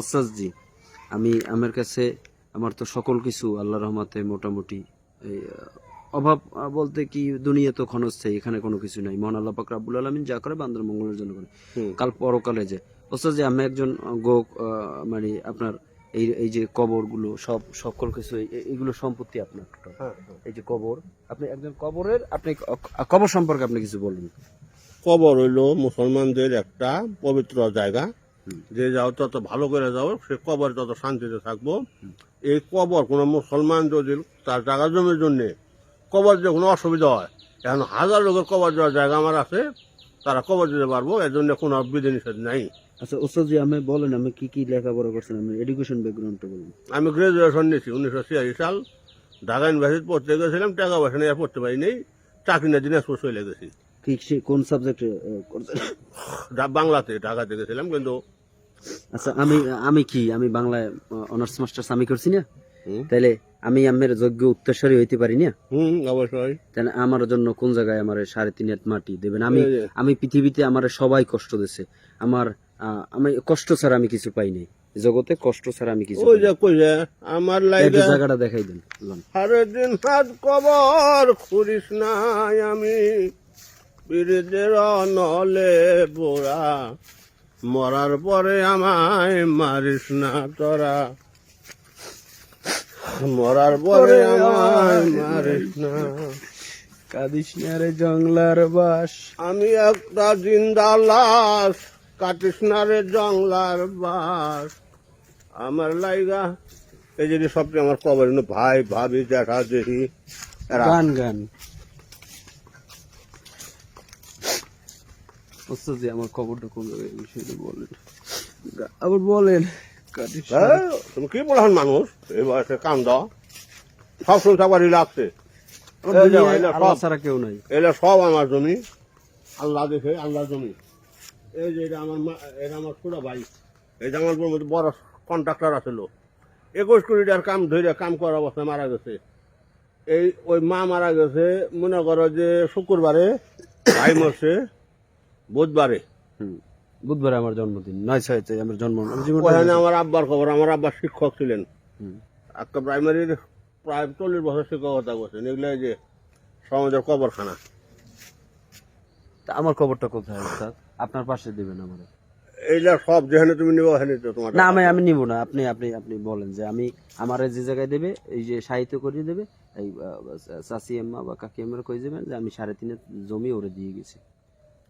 ওস্তাদ জি আমি আমার কাছে আমার তো সকল কিছু আল্লাহ রহমাতে মোটামুটি অভাব বলতে কি দুনিয়া তো ক্ষণস্থায়ী এখানে কোনো কিছু নাই। মহান আল্লাহ পাক রাব্বুল আলমিন যা করে বান্দার মঙ্গলের জন্য করে কাল পরকালে যে ওস্তাদ জি আমি একজন গো মানে আপনার এই এই যে কবরগুলো সব সকল কিছু এগুলো সম্পত্তি আপনার total। হ্যাঁ, এই যে কবর আপনি একজন কবরের আপনি কবর সম্পর্কে আপনি কিছু বলুন। কবর হইল মুসলমানদের একটা পবিত্র জায়গা। যে যাও তত ভালো করে যাও সে কবর তত শান্তিতে থাকব। এই কবর কোনো মুসলমান যদি তার জায়গা জমির জন্য কবর যে কোনো অসুবিধা হয় এখন হাজার লোকের কবর দেওয়ার জায়গা আমার আছে তারা কবর দিতে পারব এর জন্য কোনো বিধি নিষেধ নাই। আচ্ছা ওস্তাদ জি আমি বলেন আমি কি কি লেখাপড়া করছেন? আমি এডুকেশন ব্যাকগ্রাউন্ডটা বলুন। আমি গ্রাজুয়েশন নিয়েছি উনিশশো ছিয়াশি সাল। ঢাকা ইউনিভার্সিটি পড়তে গেছিলাম টাকা পয়সা নিয়ে আর পড়তে পারিনি চাকরি না দিনাজপুর চলে গেছি। কি সে কোন সাবজেক্টে করছেন বাংলাতে ঢাকাতে গেছিলাম কিন্তু আচ্ছা আমি আমি কি? আমি বাংলায় অনার্স মাস্টার্স আমি করছি না? তাহলে আমি আমের যোগ্য উত্তরসরি হইতে পারি না? হুম অবশ্যই। তাহলে আমার জন্য কোন জায়গায় আমার সাড়ে তিন হাত মাটি দেবেন? আমি আমি পৃথিবীতে আমার সবাই কষ্ট দিছে। আমার আমি কষ্ট ছাড়া আমি কিছু পাই নাই। জগতে কষ্ট ছাড়া আমি কিছু ওই যে আমার। একটু জায়গাটা দেখাই দেন বললাম। দিন হাত কবর খুরিস নাই আমি। বিরোধের নলে বোরা মরার পরে আমায় মারিস না তোরা। মরার পরে আমায় মারিস না। কাদিস না রে জংলার বাস। আমি একটা জিন্দা লাশ কাটিস না রে জংলার বাস। আমার লাইগা এই যে সবচেয়ে আমার কবর ভাই ভাবি দেখা এরা গান গান। ওস্তাদ জি, আমার খবরটা কোন জায়গায় বিষয়টা বলেন। আবার বলেন হ্যাঁ, তুমি কি বলছেন মানুষ? এই বয়সে কান্দ সব সংসার বাড়ি লাগছে। যে সব ছাড়া কেউ নাই। এলা সব আমার জমি। আল্লাহ দেখে আল্লাহ জমি। এই যে এটা আমার মা- এটা আমার ছোট ভাই। যে আমার বড় কন্ট্রাক্টর আছিল একুশ কোটি টাকার কাম ধরে কাম করার অবস্থায় মারা গেছে। এই ওই মা মারা গেছে মনে করো যে শুক্রবারে ভাই মরছে। বুধবারে। হুম। বুধবারে আমার জন্মদিন। নয় ছয়তে আমার জন্ম আমার ওখানে আমার আব্বার খবর আমার আব্বার শিক্ষক ছিলেন। একটা প্রাইমারির প্রায় চল্লিশ বছর শিক্ষকতা করছেন। এগুলো যে সমাজের কবরখানা। তা আমার খবরটা কোথায় আপনার পাশে দিবেন আমার। এইগুলা সব যেখানে তুমি নিবো ওখানে তো তোমার না আমি আমি নিব না। আপনি আপনি আপনি বলেন যে আমি আমার যে জায়গায় দেবে এই যে সাহিত্য করিয়ে দেবে এই চাচি আম্মা বা কাকি আম্মার কই দেবেন যে আমি সাড়ে তিনের জমি ওরে দিয়ে গেছি।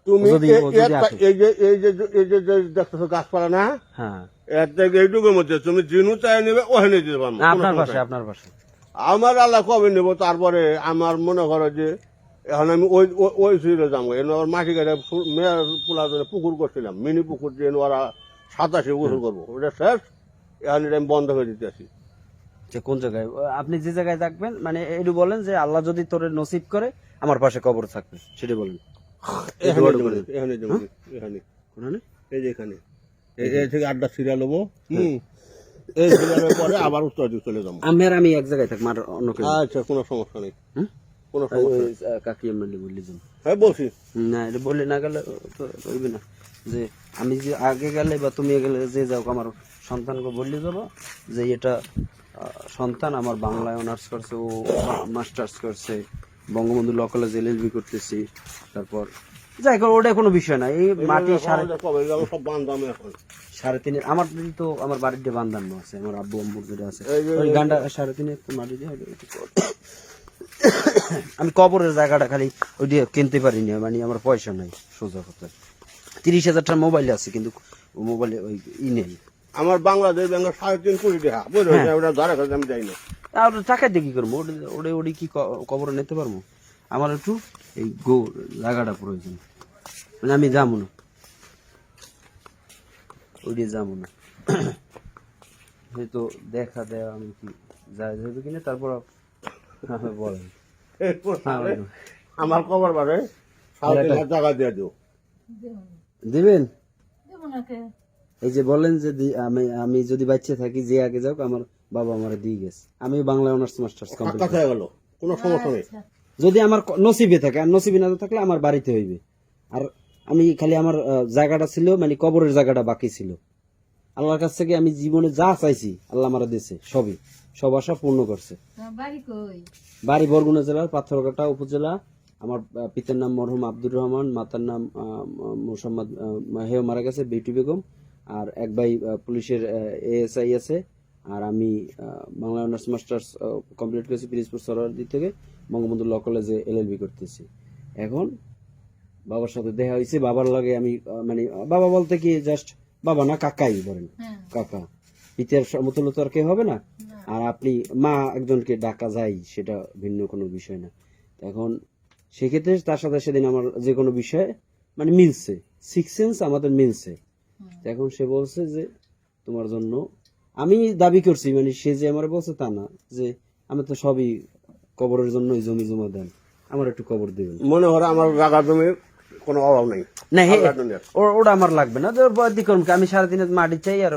তুমি। এই যে এই যে এই যে যে দেখতেছো গাছপালা না? হ্যাঁ। এইটুকুর মধ্যে তুমি জিনু চাই নেবে ওখানে দিতে পারব আপনার পাশে আপনার পাশে আমার আল্লাহ কবে নেব? তারপরে আমার মনে করো যে এখন আমি ওই ওই- ওই যাব। এনে আমার মাটি কাটে মেয়ের পোলার জন্য পুকুর করছিলাম। মিনি পুকুর দিয়ে ওরা সাতাশে গোসল করব। ওটা শেষ। এখন এটা আমি বন্ধ করে দিতে আসি যে কোন জায়গায়? আপনি যে জায়গায় থাকবেন মানে একটু বলেন যে আল্লাহ যদি তোরে নসিব করে আমার পাশে কবর থাকবে। সেটা বলেন। এখানে জমি, এখানে জমি, এই যে এখানে। এই এই থেকে আড্ডা সিরিয়াল হব হুম। এই সিরিয়ালের পরে আবার উত্তর চলে যাব। আমি আর আমি এক জায়গায় থাকব আর অন্য কেউ। আচ্ছা কোনো সমস্যা নেই। হুম? কোনো সমস্যা ওই, নেই আহ, কাকি আমরা বললি যান হ্যাঁ বলছি। না এটা বললে না গেলে তো হইবে না। যে আমি যে আগে গেলে বা তুমি গেলে যে যাও আমার সন্তানকে বললে যাব যে এটা সন্তান আমার বাংলায় অনার্স করছে ও মাস্টার্স করছে। বঙ্গবন্ধু ল কলেজ এলএলবি করতেছি তারপর যাই হোক ওটা কোনো বিষয় না। এই মাটি সাড়ে সব বান্ধব এখন। সাড়ে তিনের আমার দিদি তো আমার বাড়ির বাড়িতে বান্ধানো আছে আমার আব্বু আম্মুর যেটা আছে ওই গানটা সাড়ে তিনে একটু মাটি দিয়ে আমি কবরের জায়গাটা খালি ওই দিয়ে কিনতে পারিনি মানে আমার পয়সা নাই সোজা কথা তিরিশ হাজারটা মোবাইল আছে কিন্তু মোবাইলে ওই ই নেই। আমার বাংলাদেশ ব্যাংকের সাড়ে তিন কোটি টাকা। বুঝলো হ্যাঁ। ওটা ধরে কাছে আমি যাই না। আর টাকা দিয়ে কি করব। ওটা ওটা কি কবরে নিতে পারব? আমার একটু এই গো জায়গাটা প্রয়োজন। মানে আমি যাব না। ওই দিয়ে যাব না। হয়তো দেখা দেয় আমি কি যা যাবে কিনা তারপর বলেন আমার কবর বারে সাড়ে তিন হাজার টাকা দিয়ে দিও। দিবেন? এই যে বলেন যে আমি আমি যদি বাচ্চা থাকি যে আগে যাও আমার বাবা আমার দিয়ে গেছে। আমি বাংলা অনার্স মাস্টার্স কমপ্লিট হয়ে গেল কোনো সমস্যা নেই। আচ্ছা। যদি আমার নসিবে থাকে আর নসিবে না থাকলে আমার বাড়িতে হইবে। আর আমি খালি আমার জায়গাটা ছিল মানে কবরের জায়গাটা বাকি ছিল। আল্লাহর কাছ থেকে আমি জীবনে যা চাইছি আল্লাহ আমার দিয়েছে সবই। সব আশা পূর্ণ করছে। বাড়ি বরগুনা জেলার পাথরঘাটা উপজেলা। আমার পিতার নাম মরহুম আব্দুর রহমান মাতার নাম মোসাম্মদ আহ, হেও মারা গেছে বিউটি বেগম। আর এক ভাই পুলিশের এএসআই আছে। আর আমি বাংলা অনার্স মাস্টার্স কমপ্লিট করেছি পিরিজপুর সরোয়ারদি থেকে বঙ্গবন্ধু ল কলেজে এলএলবি করতেছি। এখন বাবার সাথে দেখা হয়েছে বাবার লাগে আমি মানে বাবা বলতে কি জাস্ট বাবা না কাকাই বলেন। হ্যাঁ কাকা। পিতার সমতুল্য তো আর কেউ হবে না। আর আপনি মা একজনকে ডাকা যায় সেটা ভিন্ন কোনো বিষয় না। এখন সেক্ষেত্রে তার সাথে সেদিন আমার যে কোনো বিষয়ে মানে মিলছে। সিক্স সেন্স আমাদের মিলছে। এখন সে বলছে যে তোমার জন্য আমি দাবি করছি মানে সে যে আমার বলছে তা না যে আমি তো সবই কবরের জন্য জমি জমা দেন। আমার একটু কবর দেবেন। মনে হয় আমার জায়গা জমির কোনো অভাব নেই। না ওটা আমার লাগবে না তোর বদি করুন কি, আমি সারাদিনে মাটি চাই আর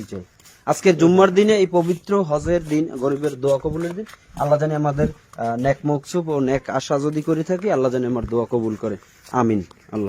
ই চাই আজকে জুম্মার দিনে এই পবিত্র হজের দিন গরিবের দোয়া কবুলের দিন আল্লাহ জানি আমাদের নেক মকসুব ও নেক আশা যদি করে থাকি আল্লাহ জানি আমার দোয়া কবুল করে। আমিন আল্লাহ।